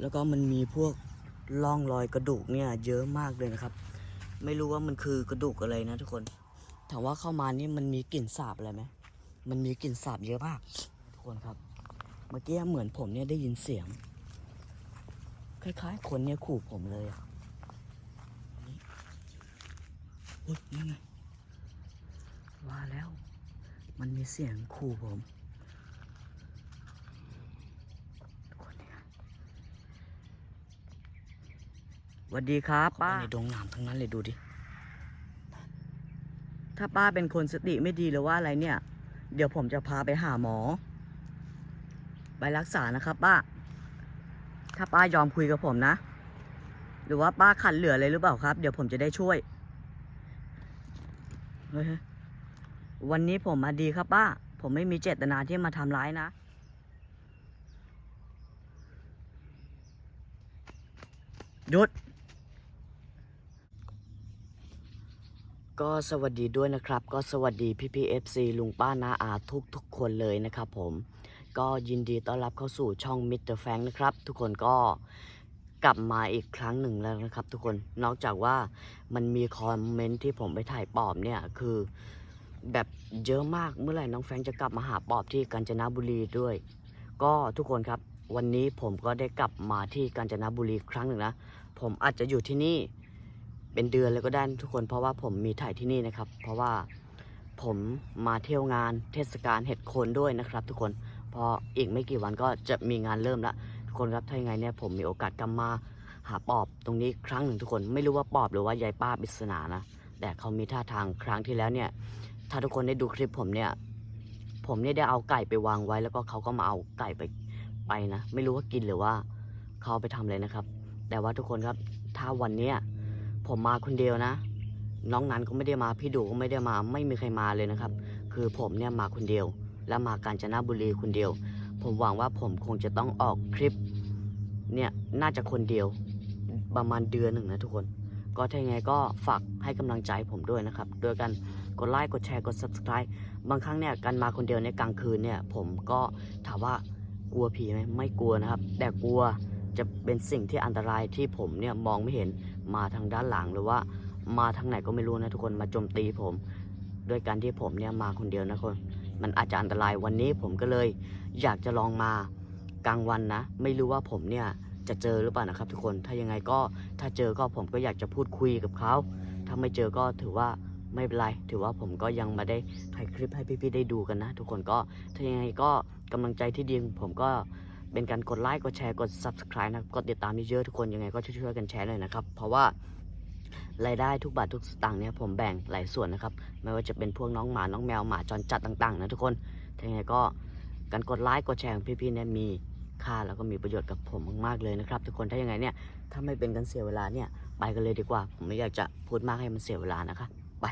แล้วก็มันมีพวกร่องรอยกระดูกเนี่ยเยอะมากเลยนะครับ ไม่รู้ว่ามันคือกระดูกอะไรนะทุกคนถามว่าเข้ามานี่มันมีกลิ่นสาบอะไรไหมมันมีกลิ่นสาบเยอะมากทุกคนครับ เมื่อกี้เหมือนผมเนี่ยได้ยินเสียง คล้ายๆ คนเนี่ยขู่ผมเลยอะนี่อุ๊ยนี่ไงว่าแล้ว มันมีเสียงขู่ผมทุกคนเนี่ย สวัสดีครับป้าในดงหนามทั้งนั้นเลยดูดิ ถ้าป้าเป็นคนสติไม่ดีหรือว่าอะไรเนี่ย เดี๋ยวผมจะพาไปหาหมอ ไปรักษานะครับป้า ถ้าป้ายอมคุยกับผมนะ หรือว่าป้าขัดเหลืออะไรหรือเปล่าครับ เดี๋ยวผมจะได้ช่วยเฮ้ยวันนี้ผมมาดีครับป้า ผมไม่มีเจตนาที่มาทำร้ายนะหยุด ก็สวัสดีด้วยนะครับ ก็สวัสดีพี่พีเอฟซีลุงป้านาอาทุกทุกคนเลยนะครับผมก็ยินดีต้อนรับเข้าสู่ช่องมิสเตอร์แฟงนะครับ ทุกคนก็กลับมาอีกครั้งหนึ่งแล้วนะครับ ทุกคนนอกจากว่ามันมีคอมเมนต์ที่ผมไปถ่ายปอบเนี่ยคือแบบเยอะมากเมื่อไหร่น้องแฟงจะกลับมาหาปอบที่กาญจนบุรีด้วย ก็ทุกคนครับ วันนี้ผมก็ได้กลับมาที่กาญจนบุรีครั้งหนึ่งนะผมอาจจะอยู่ที่นี่ เป็นเดือนเลยก็ได้ทุกคน เพราะว่าผมมีถ่ายที่นี่นะครับ เพราะว่าผมมาเที่ยวงานเทศกาลเห็ดโคนด้วยนะครับ ทุกคนพออีกไม่กี่วันก็จะมีงานเริ่มละทุกคนครับถ้ายังไงเนี่ยผมมีโอกาสกลับมาหาปอบตรงนี้ครั้งหนึ่งทุกคนไม่รู้ว่าปอบหรือว่ายายป้าปริศนานะแต่เขามีท่าทางครั้งที่แล้วเนี่ย ถ้าทุกคนได้ดูคลิปผมเนี่ย ผมเนี่ยได้เอาไก่ไปวางไว้ แล้วก็เขาก็มาเอาไก่ไปไปนะ ไม่รู้ว่ากินหรือว่าเขาเอาไปทำเลยนะครับ แต่ว่าทุกคนครับถ้าวันเนี้ย ผมมาคนเดียวนะ น้องนันก็ไม่ได้มาพี่ดูก็ไม่ได้มาไม่มีใครมาเลยนะครับ คือผมเนี่ยมาคนเดียว และมากาญจนบุรีคนเดียว ผมหวังว่าผมคงจะต้องออกคลิปเนี่ยน่าจะคนเดียวประมาณเดือนหนึ่งนะทุกคน ก็ถ้ายังไงก็ฝากให้กำลังใจผมด้วยนะครับ โดยการกดไลค์กดแชร์กด subscribe บางครั้งเนี่ยการมาคนเดียวในกลางคืนเนี่ย ผมก็ถามว่ากลัวผีไหมไม่กลัวนะครับ แต่กลัว จะเป็นสิ่งที่อันตรายที่ผมเนี่ยมองไม่เห็นมาทางด้านหลังหรือว่ามาทางไหนก็ไม่รู้นะทุกคนมาโจมตีผมด้วยการที่ผมเนี่ยมาคนเดียวนะคนมันอาจจะอันตรายวันนี้ผมก็เลย อยากจะลองมากลางวันนะ ไม่รู้ว่าผมเนี่ยจะเจอหรือเปล่านะครับ ทุกคนถ้ายังไงก็ถ้าเจอก็ผมก็อยากจะพูดคุยกับเขาถ้าไม่เจอก็ถือว่าไม่เป็นไร ถือว่าผมก็ยังมาได้ถ่ายคลิปให้พี่ๆได้ดูกันนะ ทุกคนก็ถ้ายังไงก็กำลังใจที่ดีของผมก็ เป็นการกดไลค์กดแชร์กด subscribe นะกดติดตามเยอะๆทุกคนยังไงก็ช่วยๆกันแชร์หน่อยนะครับ เพราะว่ารายได้ทุกบาททุกสตางค์เนี่ยผมแบ่งหลายส่วนนะครับ ไม่ว่าจะเป็นพวกน้องหมา น้องแมวหมาจรจัดต่างๆนะทุกคนยังไงก็การกดไลค์กดแชร์ของพี่ๆเนี่ยมีค่าแล้วก็มีประโยชน์กับผมมากๆเลยนะครับทุกคนถ้ายังไงเนี่ยถ้าไม่เป็นการเสียเวลาเนี่ยไปกันเลยดีกว่า ผมไม่อยากจะพูดมากให้มันเสียเวลานะคะไป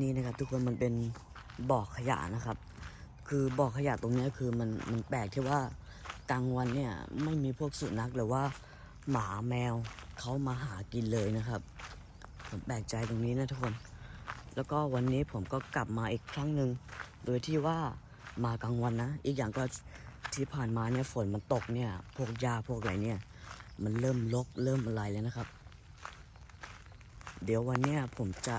นี่นะครับทุกคนมันเป็น บ่อขยะนะครับ คือบ่อขยะตรงนี้คือมันมันแปลกที่ว่ากลางวันเนี่ยไม่มีพวกสุนัขหรือว่าหมาแมวเขามาหากินเลยนะครับ ผมแปลกใจตรงนี้นะทุกคน แล้วก็วันนี้ผมก็กลับมาอีกครั้งหนึ่งโดยที่ว่ามากลางวันนะ อีกอย่างก็ที่ผ่านมาเนี่ยฝนมันตกเนี่ย พวกหญ้าพวกอะไรเนี่ย มันเริ่มรกเริ่มอะไรแล้วนะครับ เดี๋ยววันเนี้ยผมจะ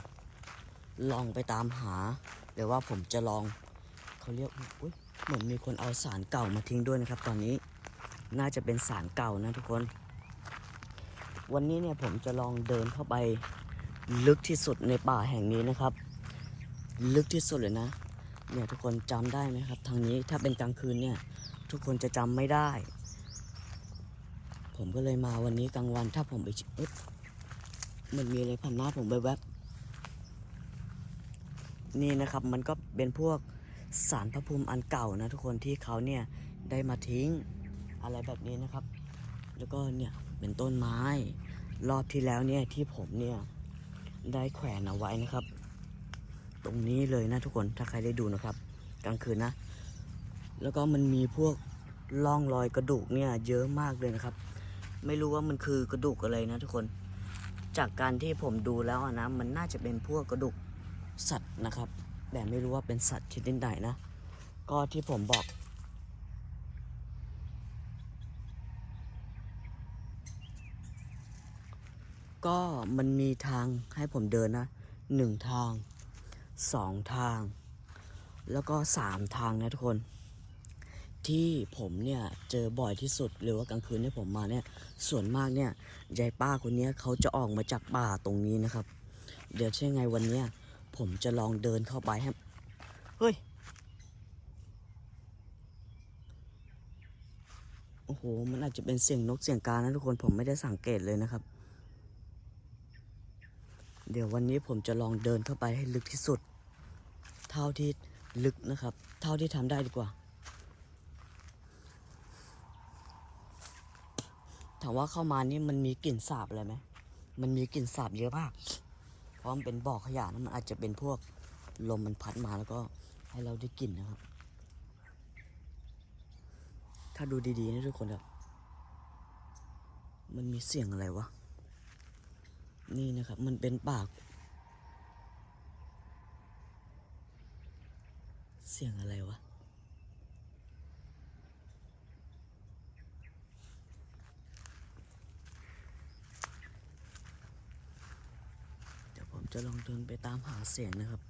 ลองไปตามหา หรือว่าผมจะลองเขาเรียกอุ๊ยเหมือนมีคนเอาสารเก่ามาทิ้งด้วยนะครับ ตอนนี้น่าจะเป็นสารเก่านะทุกคน วันนี้เนี่ยผมจะลองเดินเข้าไปลึกที่สุดในป่าแห่งนี้นะครับ ลึกที่สุดเลยนะเนี่ยทุกคนจำได้ไหมครับ ทางนี้ถ้าเป็นกลางคืนเนี่ยทุกคนจะจำไม่ได้ ผมก็เลยมาวันนี้กลางวันถ้าผมไปมันมีอะไรผ่านหน้าผมแวบ นี่นะครับมันก็เป็นพวกสารพระภูมิอันเก่านะทุกคนที่เขาเนี่ยได้มาทิ้งอะไรแบบนี้นะครับ แล้วก็เนี่ยเป็นต้นไม้ รอบที่แล้วเนี่ยที่ผมเนี่ยได้แขวนเอาไว้นะครับ ตรงนี้เลยนะทุกคนถ้าใครได้ดูนะครับ กลางคืนนะ แล้วก็มันมีพวกร่องรอยกระดูกเนี่ยเยอะมากเลยนะครับ ไม่รู้ว่ามันคือกระดูกอะไรนะทุกคน จากการที่ผมดูแล้วนะ มันน่าจะเป็นพวกกระดูก สัตว์นะครับ แต่ไม่รู้ว่าเป็นสัตว์ชนิดใดนะ ก็ที่ผมบอก ก็มันมีทางให้ผมเดินนะหนึ่งทางสองทาง แล้วก็สามทางนะทุกคน ที่ผมเนี่ยเจอบ่อยที่สุดหรือว่ากลางคืนที่ผมมาเนี่ยส่วนมากเนี่ยยายป้าคนนี้เขาจะออกมาจากป่าตรงนี้นะครับ เดี๋ยวเช่ไงวันเนี้ย ผมจะลองเดินเข้าไปให้เฮ้ย โอ้โห มันอาจจะเป็นเสียงนกเสียงกานะทุกคน ผมไม่ได้สังเกตเลยนะครับ เดี๋ยววันนี้ผมจะลองเดินเข้าไปให้ลึกที่สุด เท่าที่ลึกนะครับ เท่าที่ทำได้ดีกว่า ถามว่าเข้ามานี่มันมีกลิ่นสาบอะไรไหม มันมีกลิ่นสาบเยอะมาก เพราะมันเป็นบ่อขยะนะมันอาจจะเป็นพวกลมมันพัดมาแล้วก็ให้เราได้กลิ่นนะครับ ถ้าดูดีๆนะทุกคนครับ มันมีเสียงอะไรวะ นี่นะครับ มันเป็นปาก เสียงอะไรวะ เดี๋ยวผม จะลองเดินไปตามหาเสียงนะครับ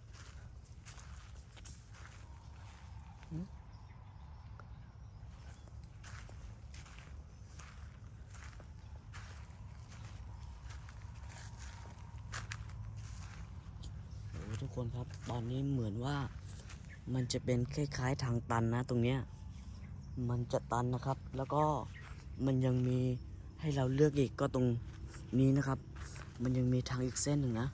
โอ้ทุกคนครับ ตอนนี้เหมือนว่ามันจะเป็นคล้าย ๆ ทางตันนะ ตรงเนี้ย มันจะตันนะครับ แล้วก็มันยังมีให้เราเลือกอีกก็ตรงนี้นะครับ มันยังมีทางอีกเส้นหนึ่งนะ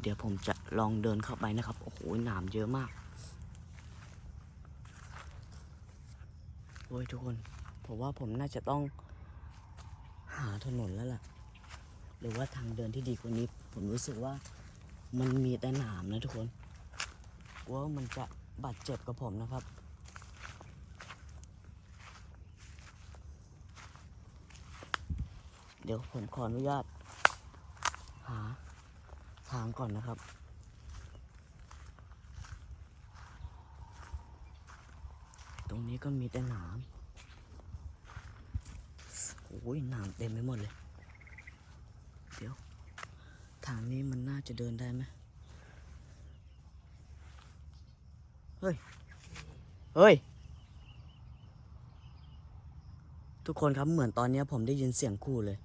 เดี๋ยวผมจะลองเดินเข้าไปนะครับ โอ้โหหนามเยอะมากโอ้ยทุกคน ผมว่าผมน่าจะต้องหาถนนแล้วล่ะ หรือว่าทางเดินที่ดีกว่านี้ ผมรู้สึกว่ามันมีแต่หนามนะทุกคนกลัวว่ามันจะบาดเจ็บกับผมนะครับ เดี๋ยวผมขออนุญาตหา ทางก่อนนะครับ ตรงนี้ก็มีแต่หนามโอ้ยหนามเต็มไปหมดเลย เดี๋ยว ทางนี้มันน่าจะเดินได้ไหมเฮ้ย เฮ้ย ทุกคนครับเหมือนตอนนี้ผมได้ยินเสียงคู่เลย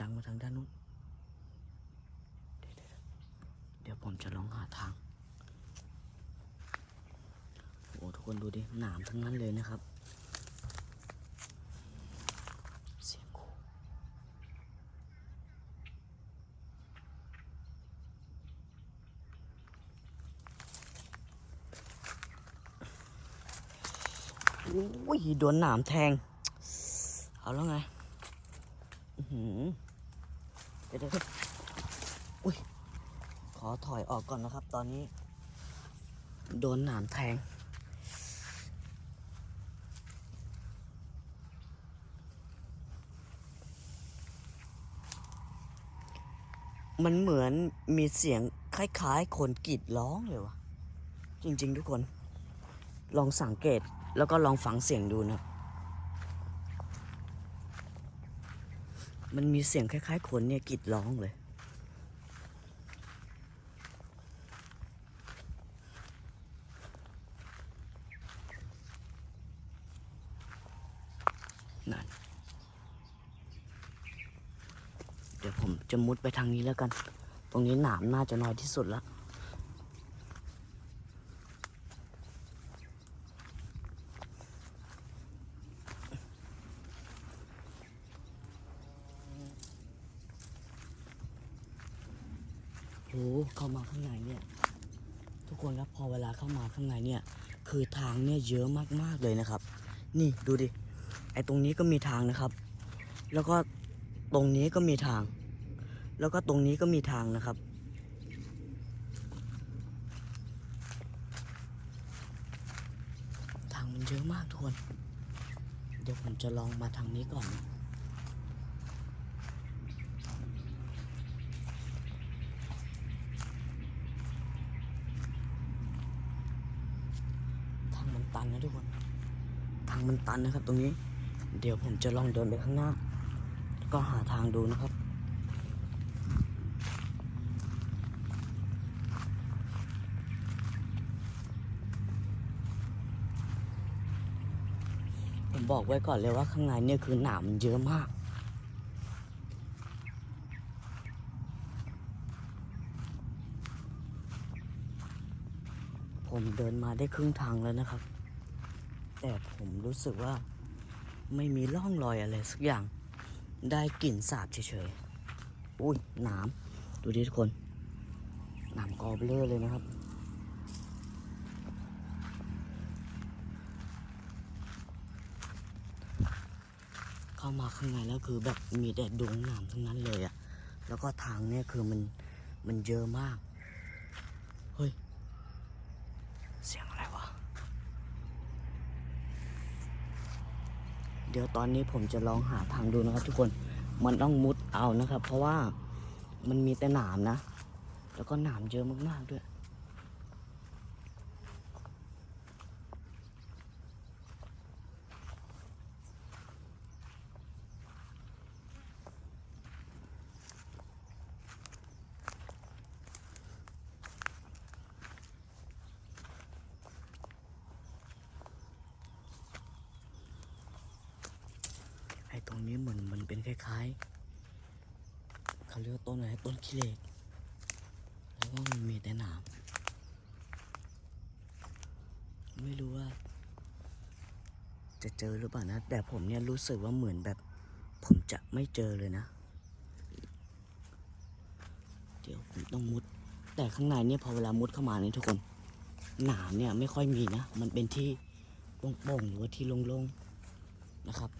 ดังมาทางด้านนู้นเดี๋ยวๆเดี๋ยวผมจะลองหาทาง โอ้ทุกคนดูดิ หนามทั้งนั้นเลยนะครับ เสียงคูโอ้ยโดนหนามแทง เอาแล้วไงเดี๋ยวเดี๋ยวอุ้ยขอถอยออกก่อนนะครับ ตอนนี้ โดนหนามแทง มันเหมือนมีเสียงคล้ายๆ คนกรีดร้องเลยวะจริง ๆ ทุกคน ลองสังเกตแล้วก็ลองฟังเสียงดูนะมันมีเสียงคล้าย ๆ คนเนี่ยกรีดร้องเลย นั่น เดี๋ยวผมจะมุดไปทางนี้แล้วกัน ตรงนี้หนามน่าจะน้อยที่สุดละโหเข้ามาข้างในเนี่ย ทุกคนครับพอเวลาเข้ามาข้างในเนี่ย คือทางเนี่ยเยอะมากๆเลยนะครับ นี่ดูดิไอ้ตรงนี้ก็มีทางนะครับ แล้วก็ตรงนี้ก็มีทาง แล้วก็ตรงนี้ก็มีทางนะครับ ทางมันเยอะมากทุกคน เดี๋ยวผมจะลองมาทางนี้ก่อนนะทางมันตันนะทุกคน ทางมันตันนะครับตรงนี้ เดี๋ยวผมจะลองเดินไปข้างหน้า ก็หาทางดูนะครับ ผมบอก ไว้ก่อนเลยว่าข้างในเนี่ยคือหนามมันเยอะมากผมเดินมาได้ครึ่งทางแล้วนะครับ แต่ผมรู้สึกว่าไม่มีร่องรอยอะไรสักอย่าง ได้กลิ่นสาบเฉยๆ อุ้ยหนาม ดูดิทุกคน หนามกอเลอเลยนะครับ เข้า มาข้างในแล้วคือแบบมีแต่ดงหนามทั้งนั้นเลยอะแล้วก็ทางเนี่ยคือมันมันเยอะมาก เฮ้ย เสียงอะไรวะ เดี๋ยวตอนนี้ผมจะลองหาทางดูนะครับทุกคน มันต้องมุดเอานะครับ เพราะว่ามันมีแต่หนามนะ แล้วก็หนามเยอะมากๆด้วย นี้เหมือนมันเป็นคล้ายๆเขาเรียกว่าต้นอะไรต้นขี้เหล็ก แล้วก็มันมีแต่หนามไม่รู้ว่า จะเจอหรือเปล่านะ แต่ผมเนี่ยรู้สึกว่าเหมือนแบบ ผมจะไม่เจอเลยนะ เดี๋ยวผมต้องมุด แต่ข้างในเนี่ยพอเวลามุดเข้ามาเนี่ยทุกคนหนามเนี่ยไม่ค่อยมีนะ มันเป็นที่โป่งๆหรือว่าที่โล่งๆนะครับ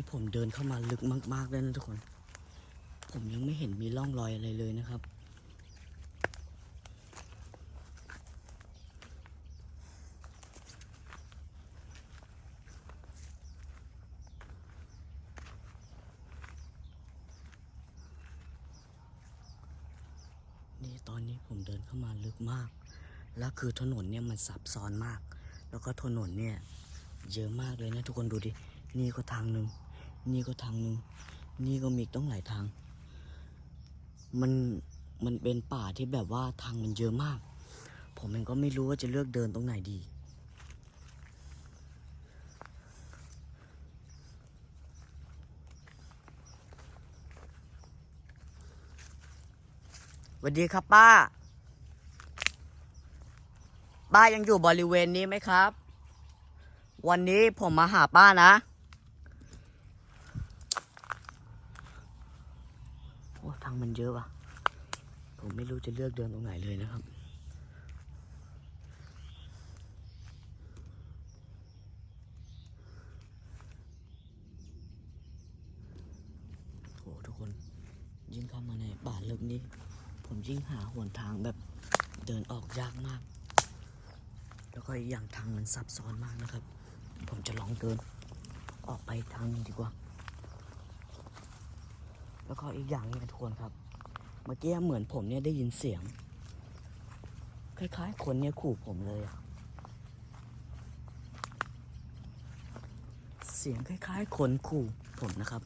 นี่ผมเดินเข้ามาลึกมากๆแล้วนะทุกคน ผมยังไม่เห็นมีร่องรอยอะไรเลยนะครับ นี่ตอนนี้ผมเดินเข้ามาลึกมาก แล้วคือถนนเนี่ยมันซับซ้อนมาก แล้วก็ถนนเนี่ยเยอะมากเลยนะทุกคนดูดิ นี่ก็ทางหนึ่ง นี่ก็ทางหนึ่งนี่ก็มีต้องหลายทาง มันมันเป็นป่าที่แบบว่าทางมันเยอะมาก ผมเองก็ไม่รู้ว่าจะเลือกเดินตรงไหนดี สวัสดีครับป้า ป้ายังอยู่บริเวณนี้ไหมครับ วันนี้ผมมาหาป้านะ โอ้ทาง มันเยอะว่ะ ผมไม่รู้จะเลือกเดินตรงไหนเลยนะครับโหทุกคน ยิ่งเข้ามาในป่าลึกนี้ ผมยิ่งหาหนทางแบบเดินออกยากมาก แล้วก็อีกอย่างทางมันซับซ้อนมากนะครับ ผมจะลองเดินออกไปทางนี้ดีกว่า แล้วก็อีกอย่างนึงทุกคนครับ เมื่อกี้เหมือนผมเนี่ยได้ยินเสียง คล้ายๆ คนเนี่ยขู่ผมเลยอะเสียงคล้าย ๆ คนขู่ผมนะครับ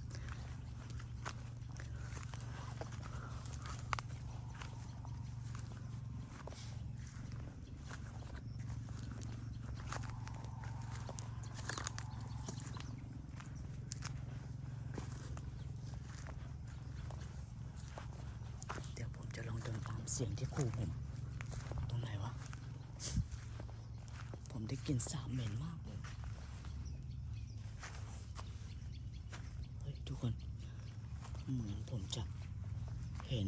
เดี๋ยวผมจะลองเดินตามเสียงที่ขู่ผม ตรงไหนวะ ผมได้กลิ่นสาบเหม็นมากเลย เฮ้ย ทุกคน เหมือนผมจะเห็น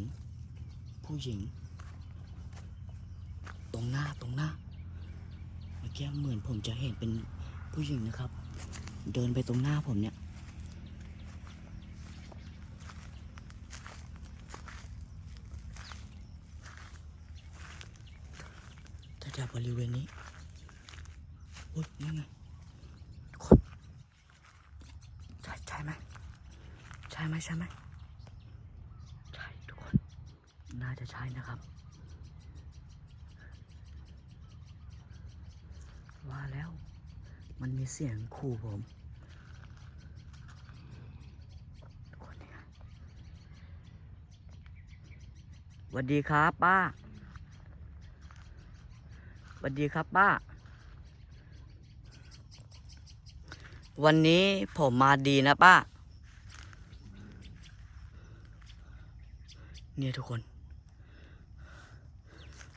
ผู้หญิง ตรงหน้าตรงหน้า เมื่อกี้เหมือนผมจะเห็นเป็น ผู้หญิงนะครับ เดินไปตรงหน้าผมเนี่ยแถวๆบริเวณนี้อุ้ยนั่ไงทุกคนใช่ใช่ไหมใช่ไหมใช่ไหมใช่ทุกคน น่าจะใช่นะครับ ว่าแล้ว มันมีเสียงขู่ผมทุกคนเนี่ยสวัสดีครับป้าสวัสดีครับป้า วันนี้ผมมาดีนะป้า เนี่ยทุกคน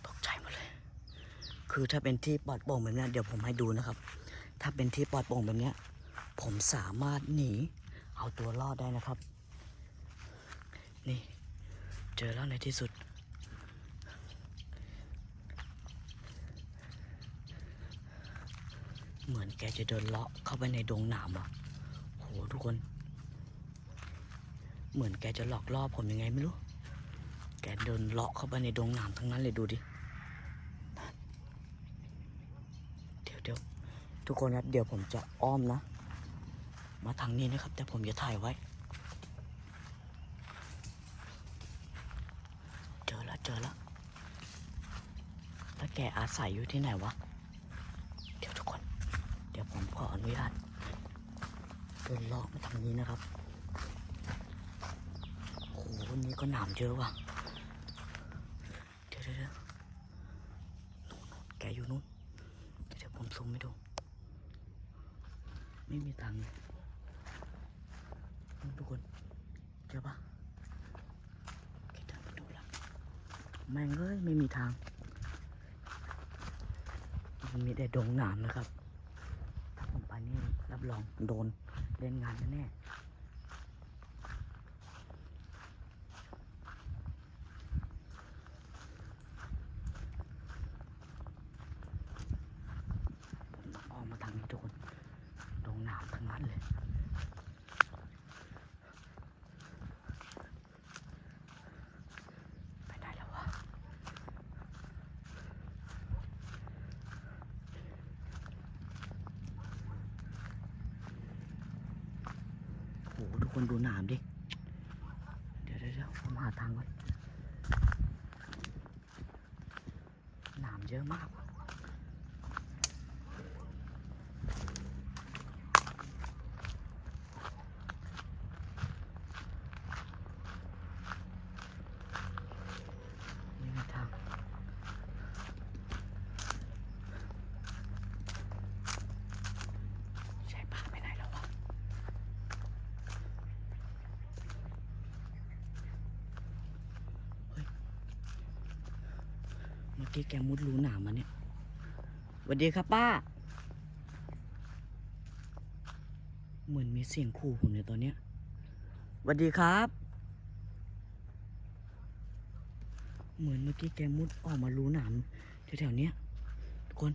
ตกใจหมดเลยคือถ้าเป็นที่ปลอดโปร่งแบบนี้เดี๋ยวผมให้ดูนะครับ ถ้าเป็นที่ปลอดโปร่งแบบนี้ผมสามารถหนีเอาตัวรอดได้นะครับ นี่เจอแล้วในที่สุด เหมือนแกจะเดินเลาะเข้าไปในดงหนามอะโหทุกคน เหมือนแกจะหลอกล่อผมยังไงไม่รู้ แกเดินเลาะเข้าไปในดงหนามทั้งนั้นเลยดูดิ เดี๋ยวเดี๋ยว ทุกคนครับ เดี๋ยวผมจะอ้อมนะ มาทางนี้นะครับ แต่ผมจะถ่ายไว้ เจอแล้วเจอแล้วแล้วแกอาศัยอยู่ที่ไหนวะ เดี๋ยวทุกคน เดี๋ยวผมขออนุญาตเดินลาะมาทางนี้นะครับโอ้โหวันนี้ก็หนามเยอะว่ะเดี๋ยวเดี๋ยวเดี๋ยวนู่นแกอยู่นู่นเดี๋ยวผมซูมให้ดู ไม่มีตังค์ทุกคนเจอปะแกเดินไปดูแล้วแม่งเอ้ยไม่มีทางมันมีแต่ดงหนามนะครับ ถ้าผมไปนี่รับรองโดนเล่นงานแน่ๆผมต้องออกมาทางนี้ทุกคนดงหนามทั้งนั้นเลย ไปได้แล้ววะ โอ้โหทุก คนดูหนามดิ เดี๋ยวเดี๋ยวผมหาทางก่อนหนามเยอะมาก ไม่มีทาง ใช่ป่าไปไหนแล้ววะ เมื่ อกี้แกมุดรูหนามมาเนี่ยสวัสดีครับป้า เหมือนมีเสียงขู่ผมในตอนเนี้ยสวัสดีครับ เหมือนเมื่อกี้แกมุดออกมารูหนามแถวๆเนี้ยทุกคน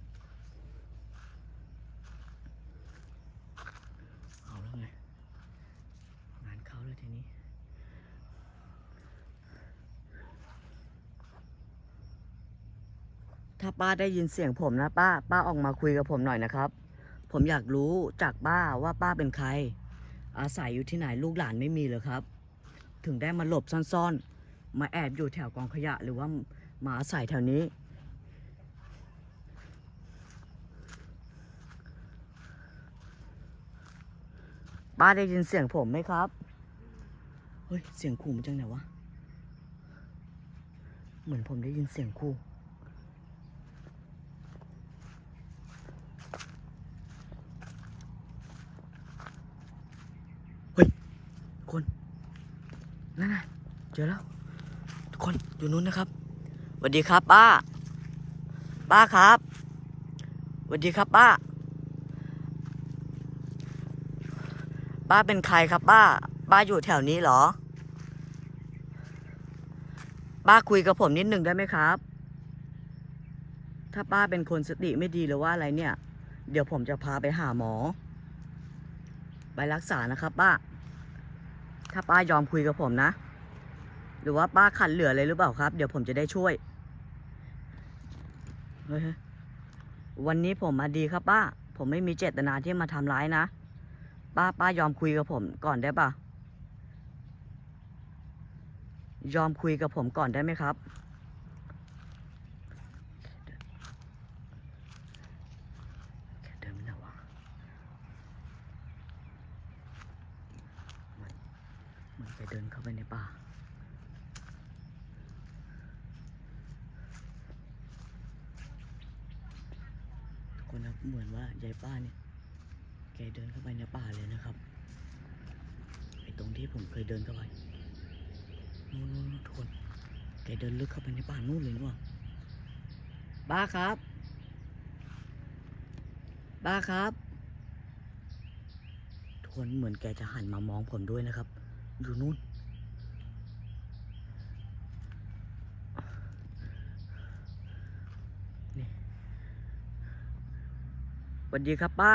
เอาแล้วไง งานเข้าแล้วทีนี้ ถ้า ป้าได้ยินเสียงผมนะป้า ป้าออกมาคุยกับผมหน่อยนะครับ ผมอยากรู้จากป้าว่าป้าเป็นใคร อาศัยอยู่ที่ไหนลูกหลานไม่มีเหรอครับ ถึงได้มาหลบซ่อนๆ มาแอบอยู่แถวกองขยะหรือว่ามาอาศัยแถวนี้ ป้าได้ยินเสียงผมไหมครับ เฮ้ย เสียงขู่มาจากไหนวะ เหมือนผมได้ยินเสียงขู่ ทุกคน นั่นไงเจอแล้ว ทุกคนอยู่นู้นนะครับสวัสดีครับป้า ป้าครับสวัสดีครับป้า ป้าเป็นใครครับป้า ป้าอยู่แถวนี้เหรอ ป้าคุยกับผมนิดหนึ่งได้ไหมครับ ถ้าป้าเป็นคนสติไม่ดีหรือว่าอะไรเนี่ย เดี๋ยวผมจะพาไปหาหมอ ไปรักษานะครับป้า ถ้าป้ายอมคุยกับผมนะ หรือว่าป้าขันเหลือเลยหรือเปล่าครับ เดี๋ยวผมจะได้ช่วยเฮ้ยวันนี้ผมมาดีครับป้า ผมไม่มีเจตนาที่มาทำร้ายนะ ป้าป้ายอมคุยกับผมก่อนได้ปะยอมคุยกับผมก่อนได้ไหมครับ แกเดินไม่ไหนวะมันมันแกเดินเข้าไปในป่า ทุกคนครับเหมือนว่ายายป้าเนี่ยแกเดินเข้าไปในป่าเลยนะครับไอตรงที่ผมเคยเดินเข้าไปนู่นนู่นทุกคนแกเดินลึกเข้าไปในป่านู่นเลยนี่หว่าป้าครับป้าครับทุกคนเหมือนแกจะหันมามองผมด้วยนะครับ อยู่นู่นนี่สวัสดีครับป้า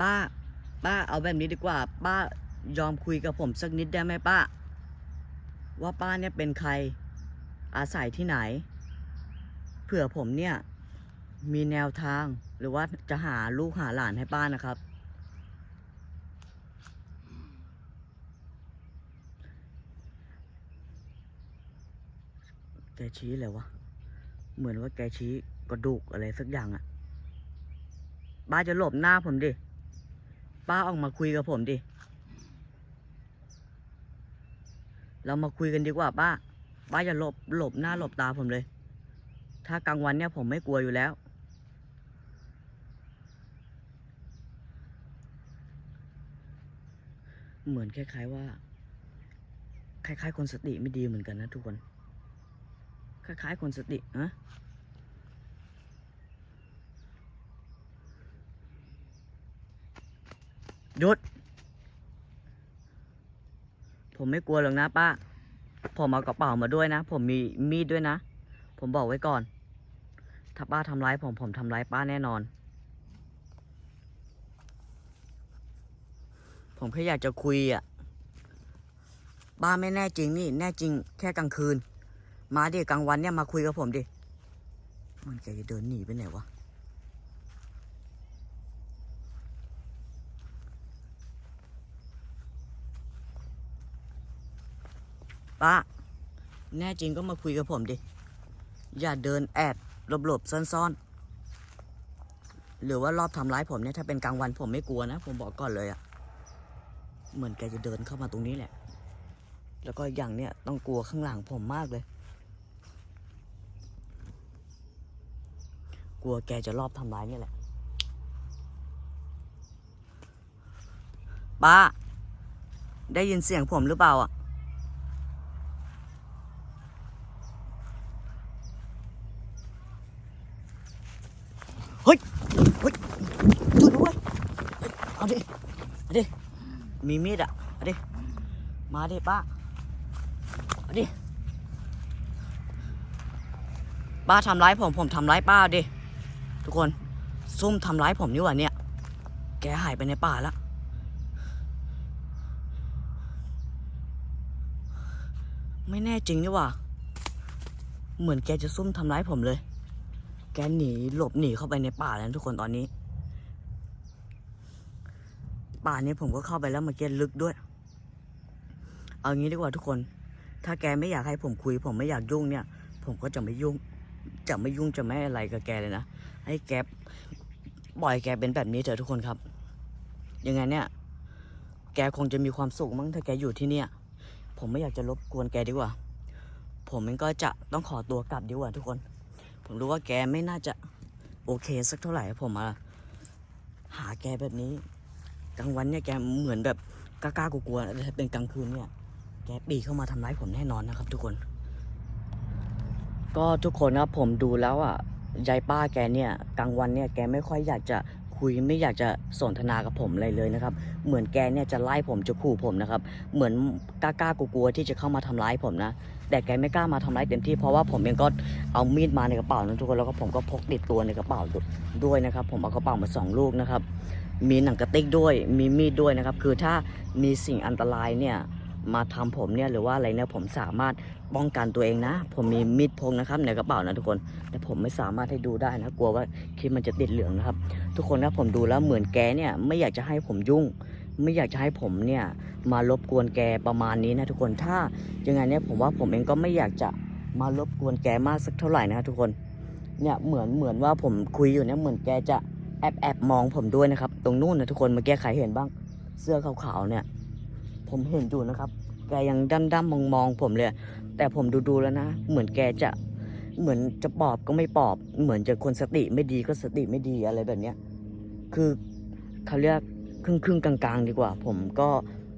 ป้า ป้าเอาแบบนี้ดีกว่า ป้ายอมคุยกับผมสักนิดได้ไหมป้า ว่าป้าเนี่ยเป็นใคร อาศัยที่ไหน เผื่อผมเนี่ย มีแนวทาง หรือว่าจะหาลูกหาหลานให้ป้านะครับ แกชี้อะไรวะ เหมือนว่าแกชี้กระดูกอะไรสักอย่างอะป้าจะหลบหน้าผมดิ ป้าออกมาคุยกับผมดิ เรามาคุยกันดีกว่าป้า ป้าอย่าหลบหลบหน้าหลบตาผมเลย ถ้ากลางวันเนี่ยผมไม่กลัวอยู่แล้ว เหมือนคล้ายๆว่า คล้ายๆ คนสติไม่ดีเหมือนกันนะทุกคน คล้ายๆ คนสติอะหยุด ผมไม่กลัวหรอกนะป้า ผมเอากระเป๋ามาด้วยนะ ผมมีมีดด้วยนะ ผมบอกไว้ก่อน ถ้าป้าทำร้ายผมผมทำร้ายป้าแน่นอน ผมแค่อยากจะคุยอะป้าไม่แน่จริงนี่ แน่จริงแค่กลางคืน มาดิกลางวันเนี่ยมาคุยกับผมดิ มันแกจะเดินหนีไปไหนวะ ป้า แน่จริงก็มาคุยกับผมดิ อย่าเดินแอบหลบๆซ่อนๆหรือว่ารอบทำร้ายผมเนี่ยถ้าเป็นกลางวันผมไม่กลัวนะ ผมบอกก่อนเลยอะ เหมือนแกจะเดินเข้ามาตรงนี้แหละ แล้วก็อย่างเนี้ยต้องกลัวข้างหลังผมมากเลย กลัวแกจะรอบทำร้ายเนี่ยแหละป้า ได้ยินเสียงผมหรือเปล่าอะ เฮ้ย เฮ้ยช่วยด้วยเฮ้ยเอาดิ เอาดิ มีมีดอะ เอาดิ มาดิป้าเอาดิป้าทำร้ายผมผมทำร้ายป้าดิทุกคนซุ่มทำร้ายผมนี่หว่าเนี่ย แกหายไปในป่าแล้วไม่แน่จริงนี่หว่า เหมือนแกจะซุ่มทำร้ายผมเลย แกหนีหลบหนีเข้าไปในป่าแล้วทุกคนตอนนี้ ป่านี้ผมก็เข้าไปแล้วมื่อกี้ลึกด้วย เอางี้ดีกว่าทุกคน ถ้าแกไม่อยากให้ผมคุย ผมไม่อยากยุ่งเนี่ย ผมก็จะไม่ยุ่ง จะไม่ยุ่งจะไม่อะไรกับแกเลยนะ ให้แกปล่อยแกเป็นแบบนี้เถอะทุกคนครับ ยังไงเนี่ย แกคงจะมีความสุขมั้งถ้าแกอยู่ที่เนี่ย ผมไม่อยากจะรบกวนแกดีกว่า ผมเองก็จะต้องขอตัวกลับดีกว่าทุกคน ผมรู้ว่าแกไม่น่าจะโอเคสักเท่าไหร่ผมมาหาแกแบบนี้ กลางวันเนี่ยแกเหมือนแบบกล้าๆกลัวๆแต่เป็นกลางคืนเนี่ย กปีเข้ามาทำร้ายผมแน่นอนนะครับ ทุกคน ก็ทุกคนครับผมดูแล้วอะยายป้าแกเนี่ยกลางวันเนี่ยแกไม่ค่อยอยากจะคุยไม่อยากจะสนทนากับผมอะไรเลยนะครับ เหมือนแกเนี่ยจะไล่ผมจะขู่ผมนะครับ เหมือนกล้ากลัวๆที่จะเข้ามาทำร้ายผมนะ แต่แกไม่กล้ามาทำร้ายเต็มที่เพราะว่าผมเองก็เอามีดมาในกระเป๋านะทุกคนแล้วก็ผมก็พกติดตัวในกระเป๋าด้วยนะครับ ผมเอากระเป๋ามาสองลูกนะครับ มีหนังกระติกด้วย มีมีดด้วยนะครับ คือถ้ามีสิ่งอันตรายเนี่ย มาทำผมเนี่ยหรือว่าอะไรเนี่ยผมสามารถป้องกันตัวเองนะ ผมมีมีดพกนะครับในกระเป๋านะทุกคน แต่ผมไม่สามารถให้ดูได้นะกลัวว่าคลิปมันจะติดเหลืองนะครับ ทุกคนนะผมดูแล้วเหมือนแกเนี่ยไม่อยากจะให้ผมยุ่ง ไม่อยากจะให้ผมเนี่ยมารบกวนแกประมาณนี้นะทุกคนถ้ายังไงเนี่ยผมว่าผมเองก็ไม่อยากจะมารบกวนแกมากสักเท่าไหร่นะทุกคนเนี่ยเหมือนเหมือนว่าผมคุยอยู่เนี่ยเหมือนแกจะแอบแอบมองผมด้วยนะครับ ตรงนู้นนะทุกคนเมื่อกี้ใครเห็นบ้าง เสื้อขาวๆเนี่ย ผมเห็นอยู่นะครับ แกยังดั้มดั้มมองมองๆผมเลย แต่ผมดูดูๆแล้วนะ เหมือนแกจะเหมือนจะปอบก็ไม่ปอบ เหมือนจะคนสติไม่ดีก็สติไม่ดีอะไรแบบเนี้ยคือเขาเรียกครึ่งครึ่งกลางๆ ดีกว่า ผมก็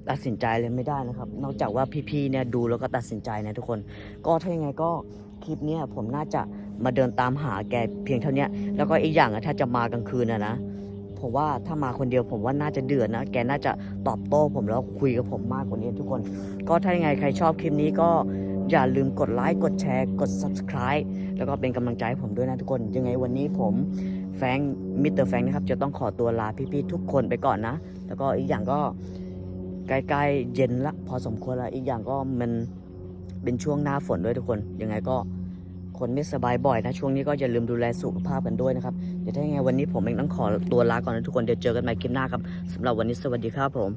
ตัดสินใจเลยไม่ได้นะครับ นอกจากว่าพี่ๆเนี่ยดูแล้วก็ตัดสินใจนะทุกคน ก็ถ้ายังไงก็คลิปเนี้ยผมน่าจะมาเดินตามหาแกเพียงเท่าเนี้ยแล้วก็อีกอย่างอะถ้าจะมากลางคืนนะนะ ผมว่าถ้ามาคนเดียวผมว่าน่าจะเดือดนะ แกน่าจะตอบโต้ผมแล้วคุยกับผมมากกว่านี้ทุกคน ก็ถ้ายังไงใครชอบคลิปนี้ก็อย่าลืมกดไลค์กดแชร์กด subscribe แล้วก็เป็นกำลังใจให้ผมด้วยนะทุกคน ยังไงวันนี้ผมแฟงมิสเตอร์แฟงนะครับ จะต้องขอตัวลาพี่ๆทุกคนไปก่อนนะ แล้วก็อีกอย่างก็ใกล้ๆเย็นละ พอสมควรละอีกอย่างก็มันเป็นช่วงหน้าฝนด้วยทุกคน ยังไงก็ คนไม่สบายบ่อยนะ ช่วงนี้ก็อย่าลืมดูแลสุขภาพกันด้วยนะครับ เดี๋ยวถ้ายังไงวันนี้ผมเองต้องขอตัวลาก่อนนะทุกคน เดี๋ยวเจอกันใหม่คลิปหน้าครับสำหรับวันนี้สวัสดีครับผม